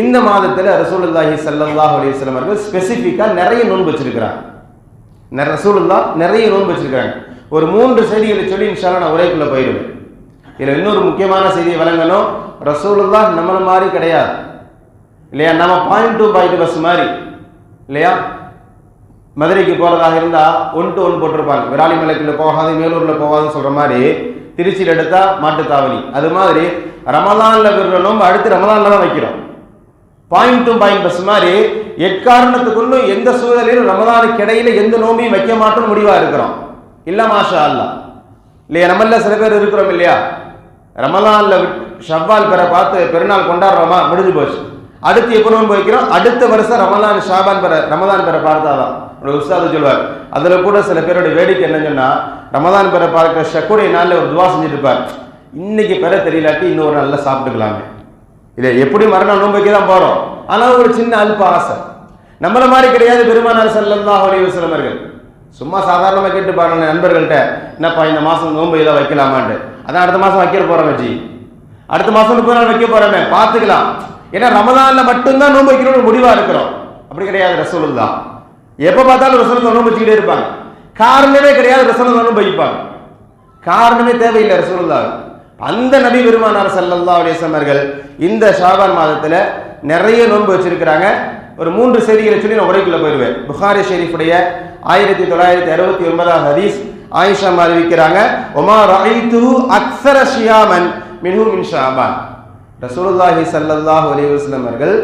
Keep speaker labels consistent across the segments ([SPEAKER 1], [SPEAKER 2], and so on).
[SPEAKER 1] இந்த மாதத்தில் ரசூலுல்லாஹி சல்லாஹ் அலிஸ்லாம் அவர்கள் ஸ்பெசிஃபிக்காக நிறைய நோன்பு வச்சிருக்கிறாங்க. ரசூலுல்லா நிறைய நோன்பு வச்சிருக்கிறாங்க. ஒரு மூன்று செய்திகளை சொல்லி இன்ஷால்லா நான் உரைக்குள்ளே போயிடுவேன். இதில் இன்னொரு முக்கியமான செய்தியை வழங்கணும். ரசூலுல்லா நம்மள மாதிரி கிடையாது. இல்லையா? நம்ம பாயிண்ட் டு பாயிண்ட் பஸ் மாதிரி. இல்லையா? மதுரைக்கு போகிறதாக இருந்தால் ஒன் டு ஒன் போட்டிருப்பாங்க. விராலிமலைக்குள்ள போகாது மேலூரில் போகாதுன்னு சொல்கிற மாதிரி திருச்சியில் எடுத்தால் மாட்டுத்தாவணி அது மாதிரி ரமலானில் விடுற நோம்பு அடுத்து ரமலானில் தான் வைக்கிறோம். பாயிண்ட் டு பாயிண்ட் பஸ் மாதிரி எக்காரணத்துக்குள்ளும் எந்த சூழலிலும் ரமதானுக்கு இடையில எந்த நோம்பையும் வைக்க மாட்டோம் முடிவாக இருக்கிறோம். இல்ல மாஷா அல்லா இல்லையா நம்மள சில பேர் இருக்கிறோம் இல்லையா? ரமலான்ல விட்- ஷவ்வால் பெற பார்த்து பெருநாள் கொண்டாடுறோமா? முடிஞ்சு போச்சு. அடுத்து எப்போ நோன்பு வைக்கிறோம்? அடுத்த வருஷம் ரமலான் ஷாபான் பெற ரமதான் பெற பார்த்தாதான். ஒரு உஸ்தாது சொல்வார் அதில் கூட சில பேரோட வேடிக்கை என்னன்னு சொன்னால் ரமதான் பெற பார்க்குற ஷக்குடைய நாளில் ஒரு துவா செஞ்சுட்டு இருப்பார். இன்னைக்கு பெற தெரியலாட்டி இன்னொரு நல்லா சாப்பிட்டுக்கலாமே. இதை எப்படி மறுநாள் நோன்பு தான் போறோம்? ஆனால் ஒரு சின்ன அல்ப ஆசை. நம்மள மாதிரி கிடையாது பெருமானார் ஸல்லல்லாஹு அலைஹி சிலமர்கள் சும்மா சாதாரணமாக கேட்டு பாருங்க நண்பர்கள்ட்ட என்னப்பா இந்த மாதம் நோன்பு ஏதாவது வைக்கலாமான்ட்டு. அதான் அடுத்த மாதம் வைக்க போகிறோம் வச்சு அடுத்த மாதம் முப்பது நாள் வைக்க போறோமே பார்த்துக்கலாம். ஏன்னா ரமதானில் மட்டும்தான் நோன்பு வைக்கணும்னு முடிவாக இருக்கிறோம். அப்படி கிடையாது ரசூலுல்லா எப்போ பார்த்தாலும் ரசூலுல்லா நோன்பு வச்சுக்கிட்டே இருப்பாங்க. காரணமே கிடையாது ரசூலுல்லா நோன்பு வைப்பாங்க. காரணமே தேவையில்லை ரசூலுல்லா அந்த நபி பெருமானார் ஸல்லல்லாஹு அலைஹி வஸல்லம் இந்த ஷாபான் மாதத்தில் நிறைய நோன்பு வச்சிருக்கிறாங்க. ஒரு மூன்று செய்திகளை சொல்லி நான் உரைக்குள்ள போயிடுவேன். புகாரி ஷெரீஃபுடைய ஆயிரத்தி தொள்ளாயிரத்தி அறுபத்தி ஒன்பதாம் ஹதீஸ் ஆயிஷா அறிவிக்கிறாங்க. ஒமா ரஐத்து அக்ஸர ஷியாமன் மின்ஹு மின் ஷாபான். ரசூலுல்லாஹி சல்லல்லாஹு அலைஹி வஸல்லம் அவர்கள்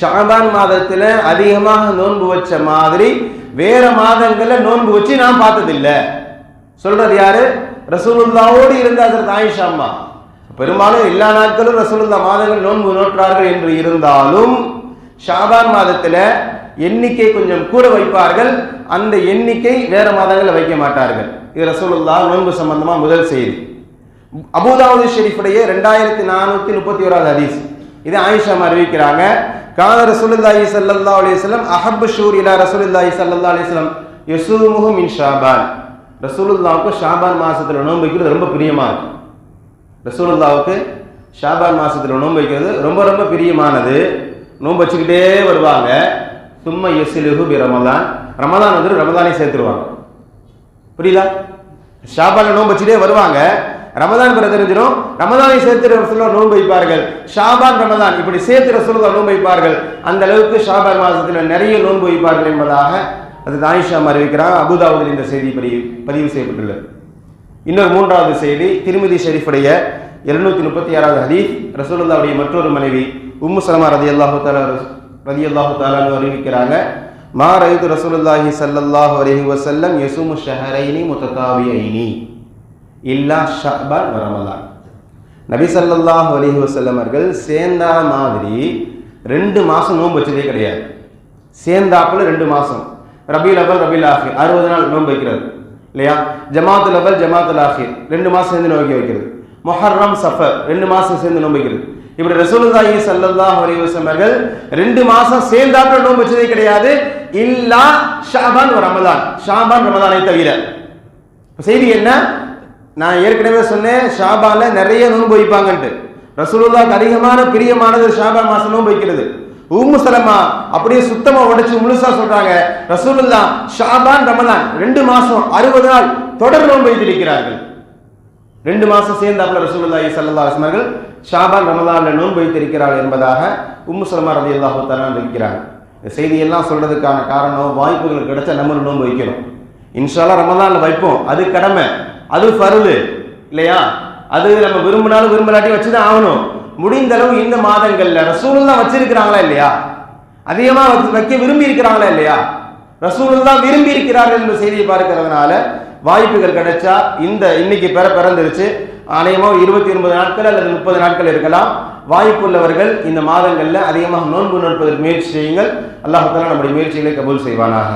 [SPEAKER 1] ஷாபான் மாதத்தில் அதிகமாக நோன்பு வச்ச மாதிரி வேற மாதங்களில் நோன்பு வச்சு நான் பார்த்ததில்லை. சொல்றது யாரு? ரசூலுல்லாவோடு இருந்த அதற்கு ஆயிஷா அம்மா. பெரும்பாலும் எல்லா நாட்களும் ரசூலுல்லா மாதங்கள் நோன்பு நோற்றார்கள் என்று இருந்தாலும் ஷாபான் மாதத்தில் எண்ணிக்கை கொஞ்சம் கூட வைப்பார்கள். அந்த எண்ணிக்கை வேற மாதங்களில் வைக்க மாட்டார்கள். இது ரசூலுல்லா நோன்பு சம்பந்தமாக முதல் செய்தி. அபுதாவுது ஷெரீஃபுடைய ரெண்டாயிரத்தி நானூத்தி முப்பத்தி ஓராவது ஹதீஸ். இது ஆயிஷா அறிவிக்கிறாங்க. கால ரசூலுல்லாஹி ஸல்லல்லாஹு அலைஹி வஸல்லம் அஹப்பு ஷூர் இலா ரசூலுல்லாஹி ஸல்லல்லாஹு அலைஹி வஸல்லம் யசூமுஹு மின் ஷாபான். ரசூலுல்லாவுக்கு ஷாபான் மாதத்தில் நோன்பு வைக்கிறது ரொம்ப பிரியமாக இருக்கு. ரசூலுல்லாவுக்கு ஷாபான் மாதத்தில் நோன்பு வைக்கிறது ரொம்ப ரொம்ப பிரியமானது. நோன்பு வச்சுக்கிட்டே வருவாங்க. சும்மா எஸ்லுஹு பி ரமதான் ரமதான் வந்து ரமதானே சேர்த்துருவாங்க. புரியுதா? ஷாபானில் நோன்பு வச்சுட்டே வருவாங்க. ரமதான் பிற தெரிஞ்சிடும். ரமதானை சேர்த்து ரசூலுல்லாஹ் நோன்பு வைப்பார்கள். ஷாபான் ரமதான் இப்படி சேர்த்து ரசூலுல்லாஹ் நோன்பு வைப்பார்கள். அந்த அளவுக்கு ஷாபான் மாதத்தில் நிறைய நோன்பு வைப்பார்கள் என்பதாக அது தாயிஷா அறிவிக்கிறார் அபுதாபுதில் இந்த செய்தி பதிவு பதிவு செய்யப்பட்டுள்ளது. இன்னொரு மூன்றாவது செய்தி திருமதி ஷெரீஃபுடைய எழுநூத்தி முப்பத்தி ஆறாவது ஹதீஸ் ரசூலுல்லாவுடைய மற்றொரு மனைவி உம்மு சலமா ரதி அல்லாஹு தாலா ரதி அல்லாஹு தாலான்னு அறிவிக்கிறாங்க மா ரயிது ரசூலுல்லாஹி ஸல்லல்லாஹு அலஹி வசல்லம் யசுமு ஷஹரைனி முத்ததாவியைனி இல்லா ஷஹபான் வ ரமலான். நபி சல்லாஹ் அலஹி வசல்லம் அவர்கள் சேர்ந்தா மாதிரி ரெண்டு மாதம் நோன்பு வச்சதே கிடையாது. சேர்ந்தாப்புல ரெண்டு மாதம் ரபியுல் அவல் ரபியுல் ஆஹிர் அறுபது நாள் நோன்பு வைக்கிறது இல்லையா? ஜமாத்துல் அவல் ஜமாத்துல் ஆஹிர் ரெண்டு மாதம் சேர்ந்து நோக்கி வைக்கிறது. மொஹர்ரம் சஃபர் ரெண்டு மாதம் சேர்ந்து நோன்பு வைக்கிறது. இப்படி ரசூலுல்லாஹி ஸல்லல்லாஹு அலைஹி வஸல்லம் அவர்கள் ரெண்டு மாசம் சேர்ந்தாப்புல நோன்பு வச்சதே கிடையாது. இல்லா ஷாபான் ரமதான் ரமலான். ஷாபான் ரமலானை தவிர. செய்தி என்ன? நான் ஏற்கனவே சொன்னேன் ஷாபான்ல நிறைய நோன்பு வைப்பாங்கன்ட்டு. ரசூலுல்லாக்கு அதிகமான பிரியமானது ஷாபான் மாசம் நோன்பு வைக்கிறது. உம்மு சலமா அப்படியே சுத்தமா உடைச்சு முழுசா சொல்றாங்க. ரசூலுல்லா ஷாபான் ரமலான் ரெண்டு மாசம் அறுபது நாள் தொடர் நோன்பு வைத்திருக்கிறார்கள். ரெண்டு மாசம் சேர்ந்தாப்புல ரசூலுல்லாஹி சல்லா அலைஹி ஷாபான் ரமலான்ல நோன்பு வைத்திருக்கிறார்கள் என்பதாக உம்மு சலமா ரலியல்லாஹு தஆலா இருக்கிறாங்க இந்த செய்தியெல்லாம் சொல்றதுக்கான காரணம் வாய்ப்புகள் கிடைச்சா நம்ம நோன்பு வைக்கணும். இன்ஷால்லா ரமலான்ல வைப்போம். அது கடமை அது பருது இல்லையா? அது நம்ம விரும்பினாலும் விரும்பலாட்டி வச்சுதான் ஆகணும். முடிந்த அளவு இந்த மாதங்கள்ல ரசூலுல்லா வச்சிருக்கிறாங்களா இல்லையா? அதிகமா வைக்க விரும்பி இருக்கிறாங்களா இல்லையா? ரசூலெல்லாம் விரும்பி இருக்கிறார்கள் என்ற செய்தியை பார்க்கிறதுனால வாய்ப்புகள் கிடைச்சா இந்த இன்னைக்கு பெற பிறந்துருச்சு. அநேகமாக இருபத்தி ஒன்பது நாட்கள் அல்லது முப்பது நாட்கள் இருக்கலாம். வாய்ப்புள்ளவர்கள் இந்த மாதங்களில் அதிகமாக நோன்பு நோற்பதற்கு முயற்சி செய்யுங்கள். அல்லாஹ் நம்முடைய முயற்சிகளை கபூல் செய்வானாக.